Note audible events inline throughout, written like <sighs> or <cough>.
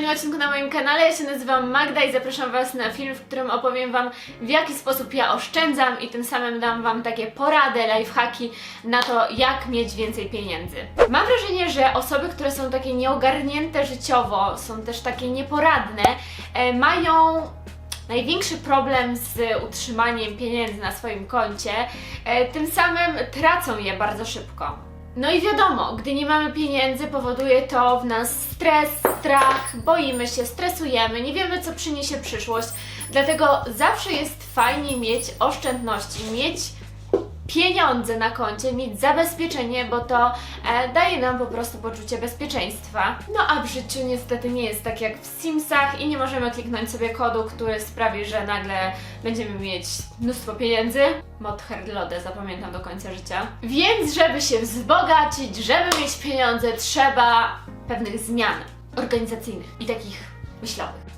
kolejnym odcinku na moim kanale. Ja się nazywam Magda i zapraszam Was na film, w którym opowiem Wam w jaki sposób ja oszczędzam i tym samym dam Wam takie porady, lifehacki na to, jak mieć więcej pieniędzy. Mam wrażenie, że osoby, które są takie nieogarnięte życiowo, są też takie nieporadne, e, mają największy problem z utrzymaniem pieniędzy na swoim koncie, e, tym samym tracą je bardzo szybko. No i wiadomo, gdy nie mamy pieniędzy, powoduje to w nas stres, strach, boimy się, stresujemy, nie wiemy, co przyniesie przyszłość. Dlatego zawsze jest fajnie mieć oszczędności, mieć pieniądze na koncie, mieć zabezpieczenie, bo to e, daje nam po prostu poczucie bezpieczeństwa. No a w życiu niestety nie jest tak jak w Simsach i nie możemy kliknąć sobie kodu, który sprawi, że nagle będziemy mieć mnóstwo pieniędzy. Mod Herdlode zapamiętam do końca życia. Więc żeby się wzbogacić, żeby mieć pieniądze, trzeba pewnych zmian organizacyjnych i takich myślowych.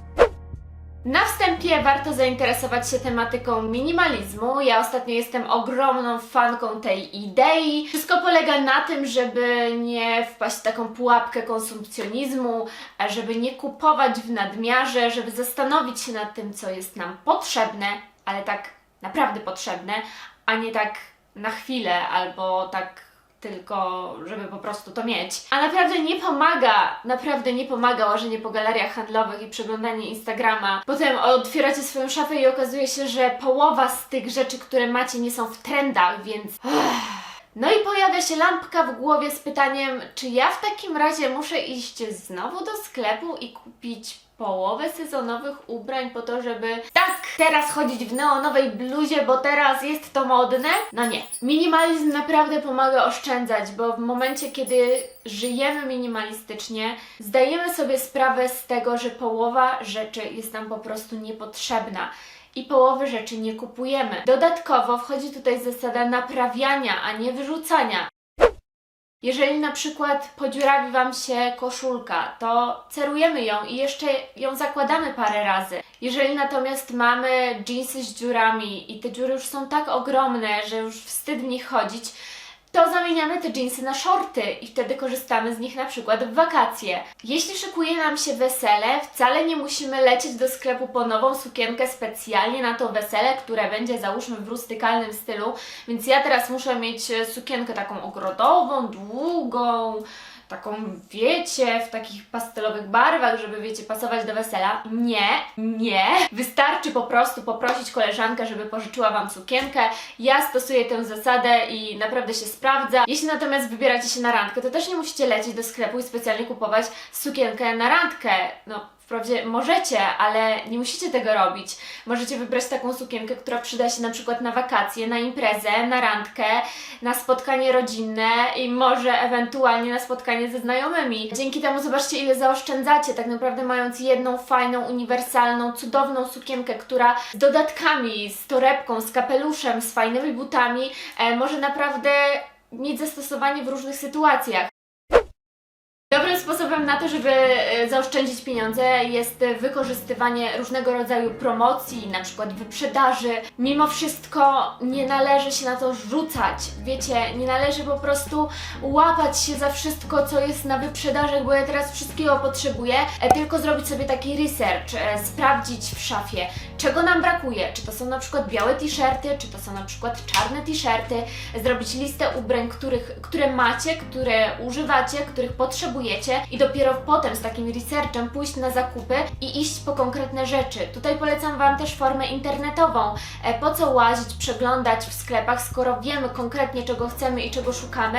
Na wstępie warto zainteresować się tematyką minimalizmu. Ja ostatnio jestem ogromną fanką tej idei. Wszystko polega na tym, żeby nie wpaść w taką pułapkę konsumpcjonizmu, żeby nie kupować w nadmiarze, żeby zastanowić się nad tym, co jest nam potrzebne, ale tak naprawdę potrzebne, a nie tak na chwilę albo tak tylko żeby po prostu to mieć. A naprawdę nie pomaga, naprawdę nie pomaga łażenie po galeriach handlowych i przeglądanie Instagrama. Potem otwieracie swoją szafę i okazuje się, że połowa z tych rzeczy, które macie, nie są w trendach, więc. <sighs> No i pojawia się lampka w głowie z pytaniem, czy ja w takim razie muszę iść znowu do sklepu i kupić połowę sezonowych ubrań po to, żeby tak teraz chodzić w neonowej bluzie, bo teraz jest to modne? No nie. Minimalizm naprawdę pomaga oszczędzać, bo w momencie, kiedy żyjemy minimalistycznie, zdajemy sobie sprawę z tego, że połowa rzeczy jest nam po prostu niepotrzebna i połowy rzeczy nie kupujemy. Dodatkowo wchodzi tutaj zasada naprawiania, a nie wyrzucania. Jeżeli na przykład podziurawi Wam się koszulka, to cerujemy ją i jeszcze ją zakładamy parę razy. Jeżeli natomiast mamy jeansy z dziurami i te dziury już są tak ogromne, że już wstyd w nich chodzić, to zamieniamy te jeansy na shorty i wtedy korzystamy z nich na przykład w wakacje. Jeśli szykuje nam się wesele, wcale nie musimy lecieć do sklepu po nową sukienkę specjalnie na to wesele, które będzie załóżmy w rustykalnym stylu, więc ja teraz muszę mieć e, sukienkę taką ogrodową, długą, taką, wiecie, w takich pastelowych barwach, żeby, wiecie, pasować do wesela. Nie, nie. Wystarczy po prostu poprosić koleżankę, żeby pożyczyła Wam sukienkę. Ja stosuję tę zasadę i naprawdę się sprawdza. Jeśli natomiast wybieracie się na randkę, to też nie musicie lecieć do sklepu i specjalnie kupować sukienkę na randkę. No, Wprawdzie możecie, ale nie musicie tego robić. Możecie wybrać taką sukienkę, która przyda się na przykład na wakacje, na imprezę, na randkę, na spotkanie rodzinne i może ewentualnie na spotkanie ze znajomymi. Dzięki temu zobaczcie, ile zaoszczędzacie, tak naprawdę mając jedną fajną, uniwersalną, cudowną sukienkę, która z dodatkami, z torebką, z kapeluszem, z fajnymi butami e, może naprawdę mieć zastosowanie w różnych sytuacjach. Sposobem na to, żeby e, zaoszczędzić pieniądze jest wykorzystywanie różnego rodzaju promocji, na przykład wyprzedaży. Mimo wszystko nie należy się na to rzucać. Wiecie, nie należy po prostu łapać się za wszystko, co jest na wyprzedażach, bo ja teraz wszystkiego potrzebuję, e, tylko zrobić sobie taki research, e, sprawdzić w szafie, czego nam brakuje. Czy to są na przykład białe t-shirty, czy to są na przykład czarne t-shirty, zrobić listę ubrań, których, które macie, które używacie, których potrzebujecie i dopiero potem z takim researchem pójść na zakupy i iść po konkretne rzeczy. Tutaj polecam Wam też formę internetową. E, Po co łazić, przeglądać w sklepach, skoro wiemy konkretnie czego chcemy i czego szukamy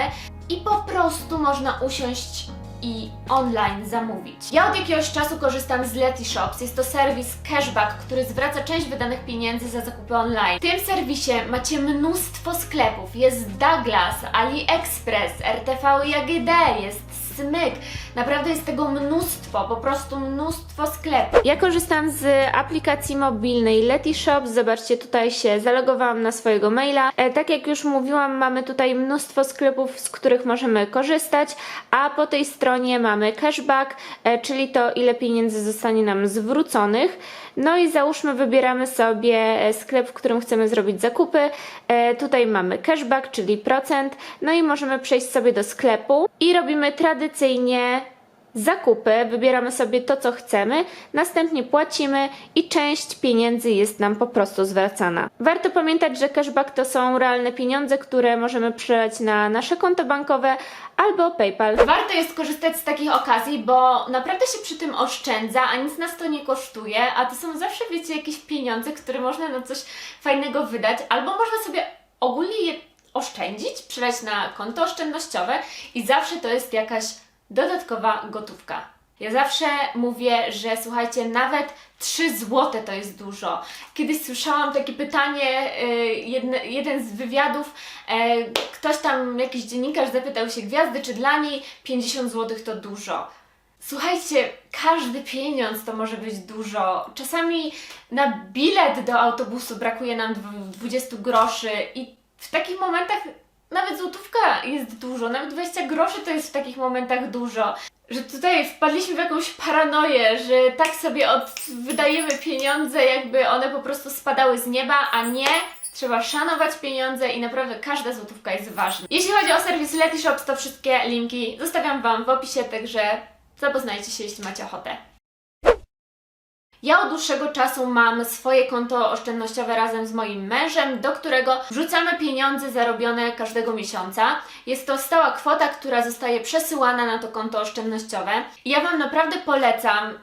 i po prostu można usiąść i online zamówić. Ja od jakiegoś czasu korzystam z Leti Shops. Jest to serwis cashback, który zwraca część wydanych pieniędzy za zakupy online. W tym serwisie macie mnóstwo sklepów. Jest Douglas, AliExpress, RTV i AGD, jest Smyk. Naprawdę jest tego mnóstwo, po prostu mnóstwo sklepów. Ja korzystam z aplikacji mobilnej Leti Shops. Zobaczcie, tutaj się zalogowałam na swojego maila. E, tak jak już mówiłam, mamy tutaj mnóstwo sklepów, z których możemy korzystać, a po tej stronie mamy cashback, e, czyli to ile pieniędzy zostanie nam zwróconych. No i załóżmy, wybieramy sobie e, sklep, w którym chcemy zrobić zakupy. E, tutaj mamy cashback, czyli procent. No i możemy przejść sobie do sklepu i robimy tradycyjnie zakupy, wybieramy sobie to, co chcemy, następnie płacimy i część pieniędzy jest nam po prostu zwracana. Warto pamiętać, że cashback to są realne pieniądze, które możemy przelać na nasze konto bankowe albo PayPal. Warto jest korzystać z takich okazji, bo naprawdę się przy tym oszczędza, a nic nas to nie kosztuje, a to są zawsze, wiecie, jakieś pieniądze, które można na coś fajnego wydać, albo można sobie ogólnie je oszczędzić, przelać na konto oszczędnościowe i zawsze to jest jakaś dodatkowa gotówka. Ja zawsze mówię, że słuchajcie, nawet 3 złote to jest dużo. Kiedyś słyszałam takie pytanie, y, jedne, jeden z wywiadów, e, ktoś tam, jakiś dziennikarz zapytał się gwiazdy, czy dla niej 50 zł to dużo. Słuchajcie, każdy pieniądz to może być dużo. Czasami na bilet do autobusu brakuje nam dwu- 20 groszy i w takich momentach nawet złotówka jest dużo, nawet 20 groszy to jest w takich momentach dużo. Że tutaj wpadliśmy w jakąś paranoję, że tak sobie od, wydajemy pieniądze, jakby one po prostu spadały z nieba, a nie. Trzeba szanować pieniądze i naprawdę każda złotówka jest ważna. Jeśli chodzi o serwis Letyshops, to wszystkie linki zostawiam Wam w opisie, także zapoznajcie się, jeśli macie ochotę. Ja od dłuższego czasu mam swoje konto oszczędnościowe razem z moim mężem, do którego wrzucamy pieniądze zarobione każdego miesiąca. Jest to stała kwota, która zostaje przesyłana na to konto oszczędnościowe. I ja Wam naprawdę polecam.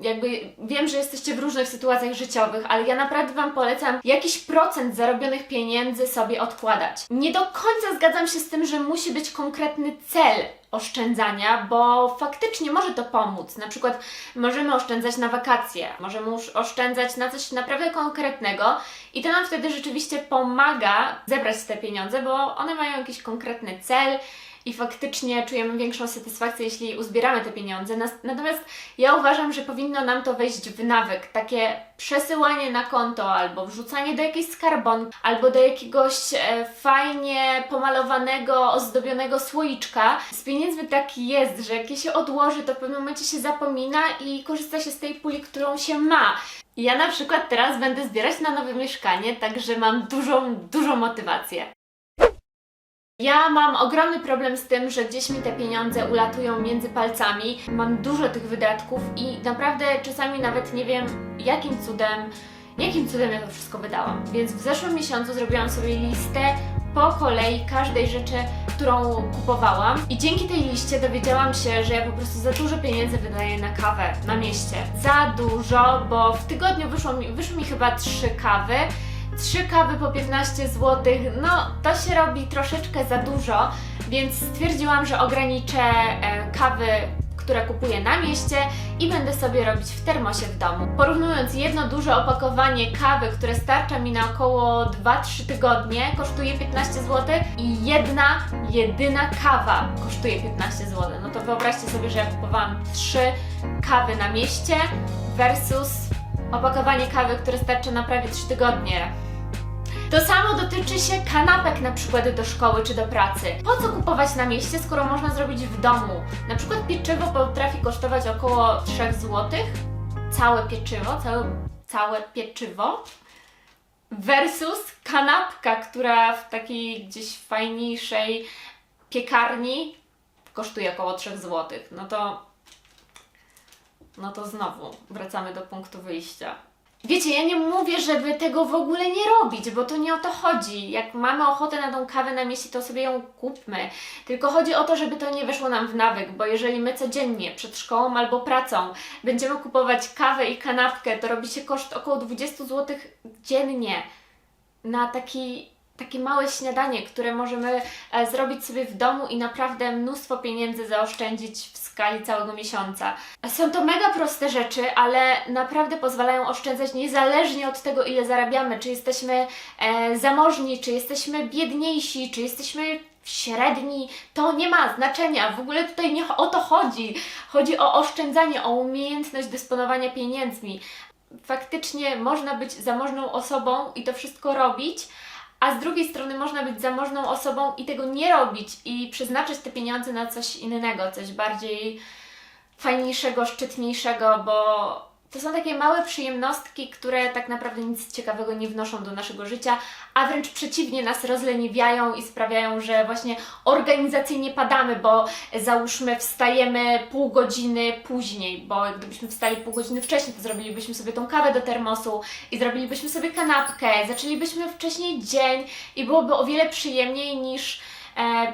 Jakby wiem, że jesteście w różnych sytuacjach życiowych, ale ja naprawdę Wam polecam jakiś procent zarobionych pieniędzy sobie odkładać. Nie do końca zgadzam się z tym, że musi być konkretny cel oszczędzania, bo faktycznie może to pomóc. Na przykład możemy oszczędzać na wakacje, możemy oszczędzać na coś naprawdę konkretnego i to nam wtedy rzeczywiście pomaga zebrać te pieniądze, bo one mają jakiś konkretny cel i faktycznie czujemy większą satysfakcję, jeśli uzbieramy te pieniądze. Natomiast ja uważam, że powinno nam to wejść w nawyk. Takie przesyłanie na konto, albo wrzucanie do jakiejś skarbonki, albo do jakiegoś e, fajnie pomalowanego, ozdobionego słoiczka. Z pieniędzmi tak jest, że jak je się odłoży, to w pewnym momencie się zapomina i korzysta się z tej puli, którą się ma. Ja na przykład teraz będę zbierać na nowe mieszkanie, także mam dużą, dużą motywację. Ja mam ogromny problem z tym, że gdzieś mi te pieniądze ulatują między palcami. Mam dużo tych wydatków i naprawdę czasami nawet nie wiem, jakim cudem, jakim cudem ja to wszystko wydałam. Więc w zeszłym miesiącu zrobiłam sobie listę po kolei każdej rzeczy, którą kupowałam. I dzięki tej liście dowiedziałam się, że ja po prostu za dużo pieniędzy wydaję na kawę na mieście. Za dużo, bo w tygodniu wyszło mi, wyszły mi chyba trzy kawy. Trzy kawy po 15 zł, no to się robi troszeczkę za dużo, więc stwierdziłam, że ograniczę e, kawy, które kupuję na mieście i będę sobie robić w termosie w domu. Porównując jedno duże opakowanie kawy, które starcza mi na około 2-3 tygodnie, kosztuje 15 zł i jedna, jedyna kawa kosztuje 15 zł. No to wyobraźcie sobie, że ja kupowałam 3 kawy na mieście versus opakowanie kawy, które starcza na prawie 3 tygodnie. To samo dotyczy się kanapek na przykład do szkoły czy do pracy. Po co kupować na mieście, skoro można zrobić w domu? Na przykład pieczywo potrafi kosztować około 3 zł. Całe pieczywo, całe, całe pieczywo. Versus kanapka, która w takiej gdzieś fajniejszej piekarni kosztuje około 3 zł. No to no to znowu wracamy do punktu wyjścia. Wiecie, ja nie mówię, żeby tego w ogóle nie robić, bo to nie o to chodzi. Jak mamy ochotę na tą kawę na mieście, to sobie ją kupmy. Tylko chodzi o to, żeby to nie weszło nam w nawyk, bo jeżeli my codziennie przed szkołą albo pracą będziemy kupować kawę i kanapkę, to robi się koszt około 20 zł dziennie na taki, takie małe śniadanie, które możemy e, zrobić sobie w domu i naprawdę mnóstwo pieniędzy zaoszczędzić w skali całego miesiąca. Są to mega proste rzeczy, ale naprawdę pozwalają oszczędzać niezależnie od tego, ile zarabiamy, czy jesteśmy e, zamożni, czy jesteśmy biedniejsi, czy jesteśmy średni, to nie ma znaczenia. W ogóle tutaj nie o to chodzi. Chodzi o oszczędzanie, o umiejętność dysponowania pieniędzmi. Faktycznie można być zamożną osobą i to wszystko robić, a z drugiej strony można być zamożną osobą i tego nie robić i przeznaczyć te pieniądze na coś innego, coś bardziej fajniejszego, szczytniejszego, bo To są takie małe przyjemnostki, które tak naprawdę nic ciekawego nie wnoszą do naszego życia, a wręcz przeciwnie nas rozleniwiają i sprawiają, że właśnie organizacyjnie padamy, bo załóżmy wstajemy pół godziny później, bo gdybyśmy wstali pół godziny wcześniej, to zrobilibyśmy sobie tą kawę do termosu i zrobilibyśmy sobie kanapkę, zaczęlibyśmy wcześniej dzień i byłoby o wiele przyjemniej niż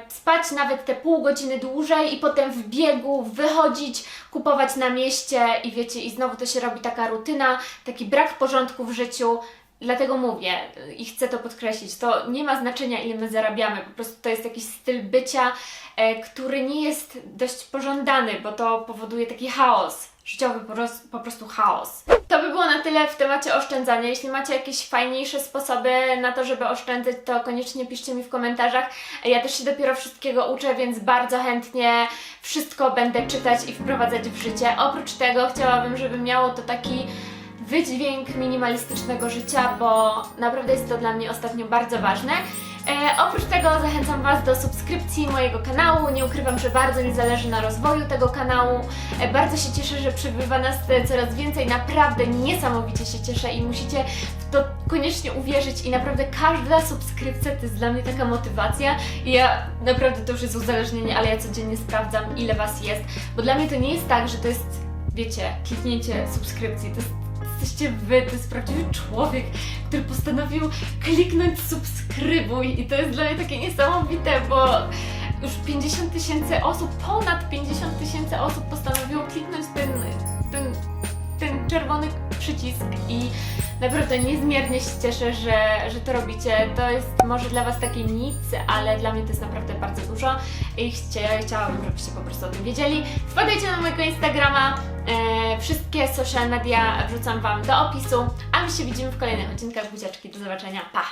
spać nawet te pół godziny dłużej i potem w biegu wychodzić, kupować na mieście i wiecie, i znowu to się robi taka rutyna, taki brak porządku w życiu. Dlatego mówię i chcę to podkreślić, to nie ma znaczenia ile my zarabiamy, po prostu to jest jakiś styl bycia, e, który nie jest dość pożądany, bo to powoduje taki chaos, życiowy po, po prostu chaos. To by było na tyle w temacie oszczędzania. Jeśli macie jakieś fajniejsze sposoby na to, żeby oszczędzać, to koniecznie piszcie mi w komentarzach. Ja też się dopiero wszystkiego uczę, więc bardzo chętnie wszystko będę czytać i wprowadzać w życie. Oprócz tego chciałabym, żeby miało to taki wydźwięk minimalistycznego życia, bo naprawdę jest to dla mnie ostatnio bardzo ważne. E, oprócz tego zachęcam Was do subskrypcji mojego kanału. Nie ukrywam, że bardzo mi zależy na rozwoju tego kanału. E, bardzo się cieszę, że przybywa nas e, coraz więcej. Naprawdę niesamowicie się cieszę i musicie w to koniecznie uwierzyć. I naprawdę każda subskrypcja to jest dla mnie taka motywacja. I ja naprawdę to już jest uzależnienie, ale ja codziennie sprawdzam, ile Was jest. Bo dla mnie to nie jest tak, że to jest, wiecie, kliknięcie subskrypcji. To jest jesteście wy, to jest prawdziwy człowiek, który postanowił kliknąć subskrybuj i to jest dla mnie takie niesamowite, bo już 50 tysięcy osób, ponad 50 tysięcy osób postanowiło kliknąć ten, ten, czerwony przycisk i naprawdę niezmiernie się cieszę, że, że to robicie. To jest może dla Was takie nic, ale dla mnie to jest naprawdę bardzo dużo i chcie, chciałabym, żebyście po prostu o tym wiedzieli. Wpadajcie na mojego Instagrama, e, wszystkie social media wrzucam Wam do opisu, a my się widzimy w kolejnych odcinkach. Buziaczki, do zobaczenia, pa!